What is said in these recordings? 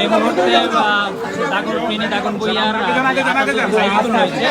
এই মুহূর্তে দাগন ট্রেনে দাগন বইয়ার হাইস্কুল রয়েছে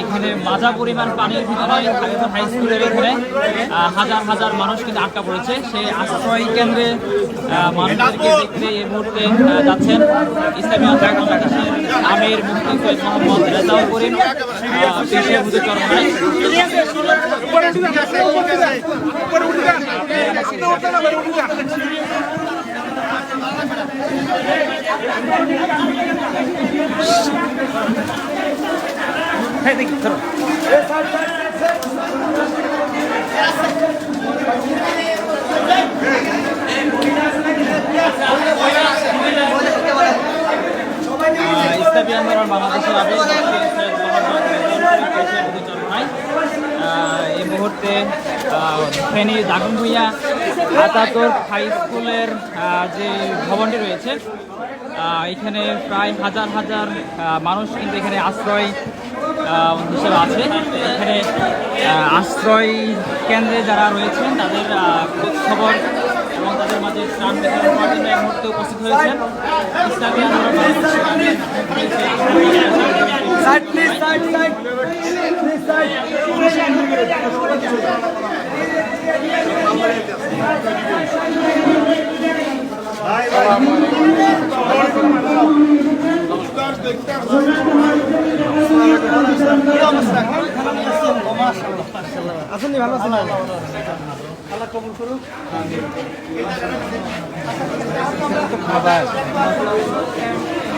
এখানে মাজা পরিমাণ পানির ভিতরে দাগন হাই স্কুলের এখানে হাজার হাজার মানুষ কিন্তু আটকা পড়েছে। সেই আশ্রয় কেন্দ্রে মানুষদেরকে দেখতে এই মুহূর্তে যাচ্ছেন ইসলামী আন্দোলন বাংলাদেশের আমির মুফতি সৈয়দ মোহাম্মদ রেজাউল করিম পেশে হুজুর চরমায় আহ, ইসলামী আন্দোলন বাংলাদেশের মুফতি সৈয়দ মোহাম্মদ রেজাউল করিম পেশে হুজুর চরমায় আহ, আহ, ফেনী দাগনভূঞা আতাতুর হাই স্কুলের যে ভবনটি রয়েছে এখানে প্রায় হাজার হাজার মানুষ কিন্তু এখানে আশ্রয় হিসেবে আছে। এখানে আশ্রয় কেন্দ্রে যারা রয়েছেন তাদের খবর এবং তাদের মাঝে ত্রাণ বিতরণ এই মুহূর্তে উপস্থিত হয়েছেন। ইসলামী আসলে ভালো আছেন আল্লাহ কবুল করুক সবাই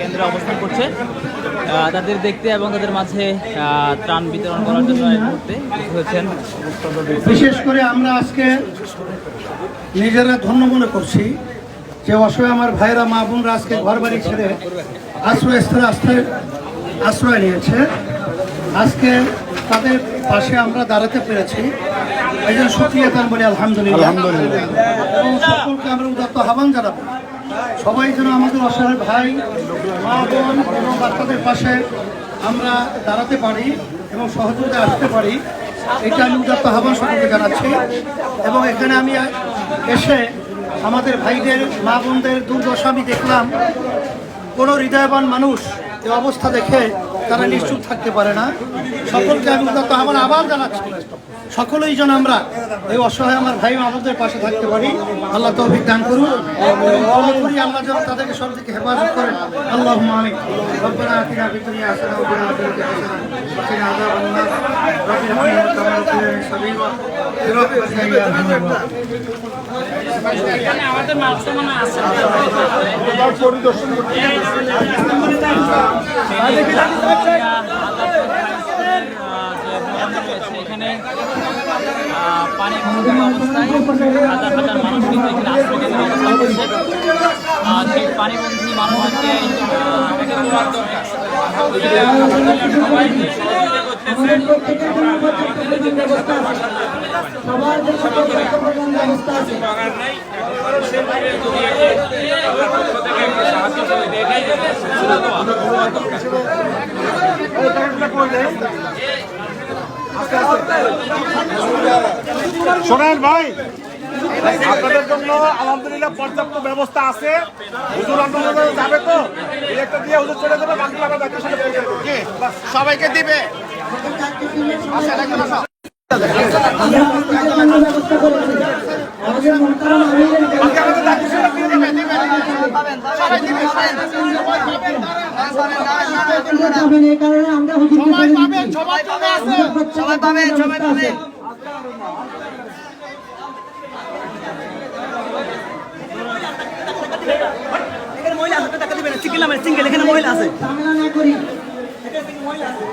কেন্দ্রে অবস্থান করছে। তাদের দেখতে এবং তাদের মাঝে ত্রাণ বিতরণ করার জন্য এই মুহূর্তে হয়েছেন। বিশেষ করে আমরা আজকে নিজেরা ধন্য মনে করছি যে অসহায় আমার ভাইরা মা বোনরা আজকে ঘর বাড়ি ছেড়ে আশ্রয় আশ্রয়স্থলে আশ্রয় আশ্রয় নিয়েছে। আজকে তাদের পাশে আমরা দাঁড়াতে পেরেছি। একজন সুক্রিয়া তার বলি আলহামদুলিল্লাহ। আলহামদুলিল্লাহ। এবং সকলকে আমরা উদাত্ত আহ্বান জানাব। সবাই যেন আমাদের অসহায় ভাই, মা, বোন এবং বাচ্চাদের পাশে আমরা দাঁড়াতে পারি এবং সহযোগিতা আসতে পারি, এটা আমি উদাত্ত আহ্বান সকলকে জানাচ্ছি। এবং এখানে আমি এসে আমাদের ভাইদের, মা, বোনদের দুর্দশা আমি দেখলাম। কোনো হৃদয়বান মানুষ এ অবস্থা দেখে তারা নিশ্চুপ থাকতে পারে না। সকলকে আমি উদাত্ত আহ্বান আবার জানাচ্ছি। সকলেই যেন আমরা এই অসহায় আমার ভাই আমাদের পাশে থাকতে পারি। আল্লাহ তৌফিক দান করুন করি আল্লাহ যেন তাদেরকে সব থেকে হেফাজত করেন। আল্লাহ রব্বানা আতিনা ওয়া ফিল আখিরাতি ওয়া কিনা আযাবান নার। কামা এখানে আমাদের মনে আছে। পরিদর্শন করতে এখানে পানি অবস্থায় হাজার হাজার মানুষ কিন্তু এখানে আশ্রয় কেন্দ্রে অবস্থান করছে সেই সহযোগিতা করতেছে শোনেন ভাই, আপনাদের জন্য আলহামদুলিল্লাহ পর্যাপ্ত ব্যবস্থা আছে। যাবে তো একটা দিয়ে হুজুর চলে যাবে, বাকি দেবো। সবাইকে দিবে। আমাদের দায়িত্বের সাথে এই কারণে আমরা হুজুরকে সবাই পাবেন সবাই চলে আসে সবাই পাবেন সবাই পাবেন এখানে মহিলা আছে টাকা দিবেন সিঙ্গেল আমার সিঙ্গেল এখানে মহিলা আছে। ঝামেলা না করি। মহিলা আছে।